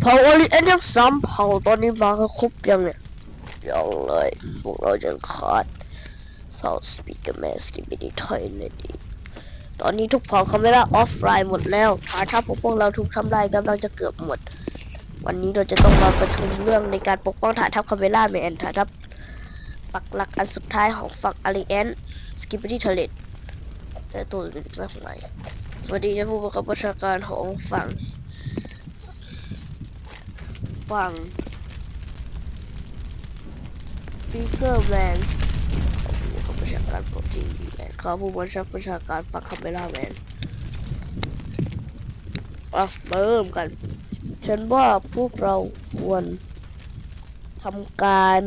เผ่าโอริเอนทั้งสามเผ่าตอนนี้มาครบยังเนี่ยยังเลยพวกเรายังขาดเผ่าสปีกเกอร์แมสกิบิดิทอยนั่นเองตอนนี้ทุกเผ่าคาเมล่าออฟไลน์หมดแล้วฐานทัพของพวกเราถูกทำลายกำลังจะเกือบหมด วันนี้เราจะต้องมาประชุมเรื่องในการปกป้องฐานทัพคาเมล่าแมนฐานทัพปักหลักอันสุดท้ายของฝั่งอาริเอนสกิบิดิทอเลตและตัวอื่นอีกมากมายสวัสดีท่านผู้บังคับบัญชาการของฝั่ง ฝั่งปีเกอร์แมนเขาประชาการปรตีแมนเขาผู้บัญชาประชาการฝั่งคาเมล่าแมนอะมาเริ่มกัน ฉันว่าพวกเราควรทำการ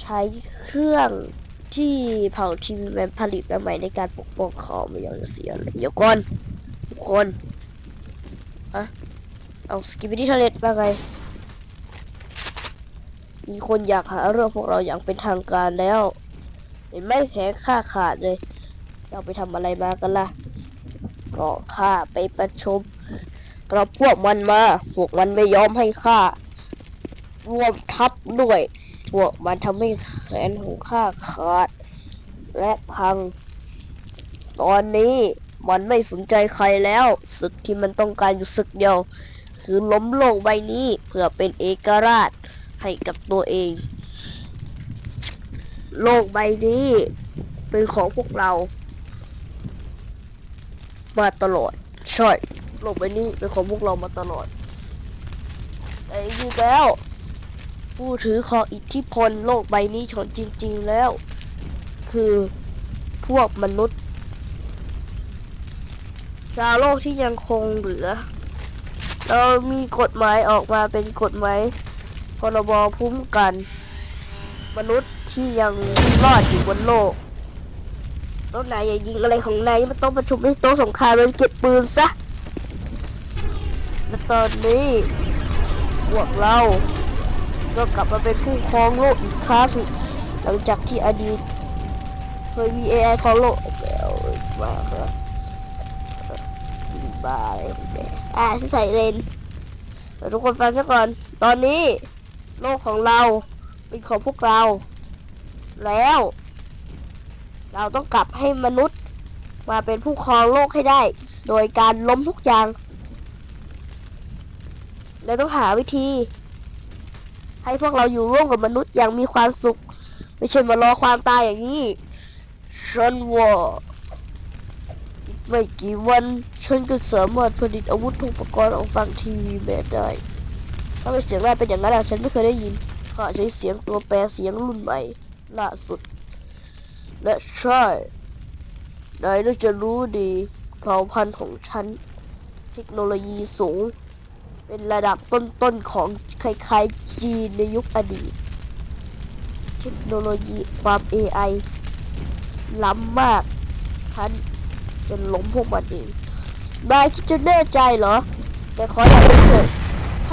ใช้เครื่องที่เผาทีวีแมนผลิตมาใหม่ในการปกป้องเขาไม่อยากเสียเลยเดี๋ยวก่อนทุกคนอะเอาสกิปปี้ทะเลตมาไง มีคนอยากหาเรื่องพวกเราอย่างเป็นทางการแล้ว เห็นไหม่แพ้ค่าขาดเลย เราไปทำอะไรมากันล่ะ ก็ข้าไปประชุมกับพวกมันมา พวกมันไม่ยอมให้ข้ารวมทัพด้วย พวกมันทำให้แขนของข้าขาด และพัง ตอนนี้มันไม่สนใจใครแล้วศึกที่มันต้องการอยู่ศึกเดียว คือล้มโลกใบนี้เพื่อเป็นเอกราช ให้กับตัวเอง โลกใบนี้ เป็นของพวกเรา มาตลอด ใช่ โลกใบนี้เป็นของพวกเรามาตลอด แต่จริงแล้ว ผู้ถือของอิทธิพลโลกใบนี้ของจริง ๆแล้ว คือพวกมนุษย์ชาวโลกที่ยังคงเหลือ เรามีกฎหมายออกมาเป็นกฎหมาย พรบคุ้มกัน มนุษย์ที่ยังรอดอยู่บนโลกแล้วนายอย่ายิงอะไรของนายมันต้องประชุมในโต๊ะสงครามเลยเก็บปืนซะและตอนนี้พวกเราก็กลับมาเป็นผู้ครองโลกอีกครั้งหลังจากที่อดีตเคยมี AI ครองโลกแล้วมาครับบ้าอะไรของแกอ่าฉันใส่เลนทุกคนฟังซะก่อน ตอนนี้ โลกของเราเป็นของพวกเรา แล้ว เราต้องกลับให้มนุษย์มาเป็นผู้ครองโลกให้ได้ โดยการล้มทุกอย่างและต้องหาวิธี ให้พวกเราอยู่ร่วมกับมนุษย์อย่างมีความสุข ไม่ใช่มารอความตายอย่างนี้ฉันว่าอีกไม่กี่วันฉันก็สามารถผลิตอาวุธอุกปกรณ์ของฝั่งทีวีแมนได้ ถ้าไม่เสียงแรกเป็นอย่างนั้นอะฉันไม่เคยได้ยินข้าใช้เสียงตัวแปรเสียงรุ่นใหม่ล่าสุด และใช่นายน่าจะรู้ดีเผ่าพันธุ์ของฉัน เทคโนโลยีสูง เป็นระดับต้นๆของคล้ายๆจีนในยุคอดีต เทคโนโลยีความ AI ล้ำมาก ฉันจะล้มพวกมันเองนายคิดจะแน่ใจเหรอ แต่ขออย่าเป็นเถอะ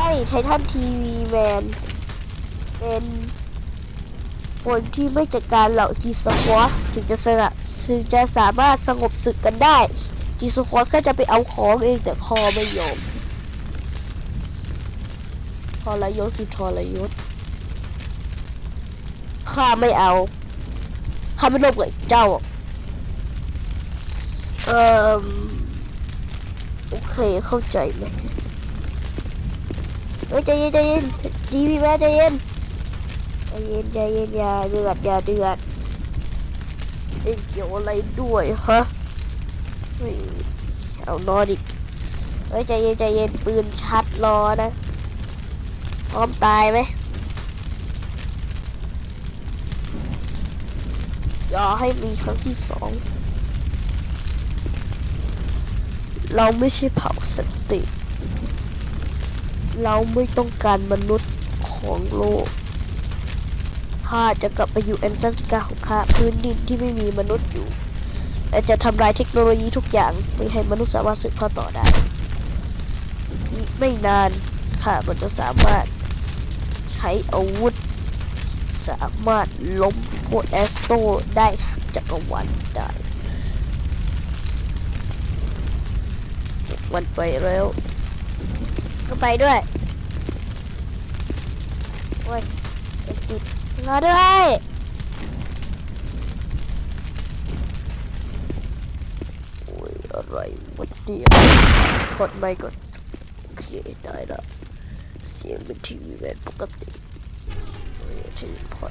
ให้ไททันทีวีแมนเป็นคนที่ไม่จัดการเหล่าจีสควอถึงจะสละถึงจะสามารถสงบศึกกันได้จีสควอตก็จะไปเอาของเองแต่คอไม่ยอมทรยศคือทรยศข้าไม่เอาข้าไม่ร่วมกับเจ้า เอ่อ โอเคเข้าใจไหม ฮ้ยใจเย็นใจเย็นดีพี่แม่ใจเย็นใจเย็นใจเย็นอย่าเดือดอย่าเดือดเอ็งเกี่ยวอะไรด้วยฮะเอานอนอีกเฮ้ยใจเย็นใจเย็นปืนชัดรอนะพร้อมตายไหมอย่าให้มีครั้งที่สองเราไม่ใช่เผาสติ เราไม่ต้องการมนุษย์ของโลกข้าจะกลับไปอยู่แอนตาร์กติกาของข้าพื้นดินที่ไม่มีมนุษย์อยู่และจะทำลายเทคโนโลยีทุกอย่างไม่ให้มนุษย์สามารถสืบทอดต่อได้ไม่นานข้าก็จะสามารถใช้อาวุธ สามารถล้มพวกแอสโตได้จักรวาลได้มันไปแล้ว คืไปด้วยโอ้ยติดมาด้วยโอ้ยอะไรวะเนี่ยกดไปก่อนโอเคได้ละเสียงเป็นทีวีแบบปกติทีวีพอ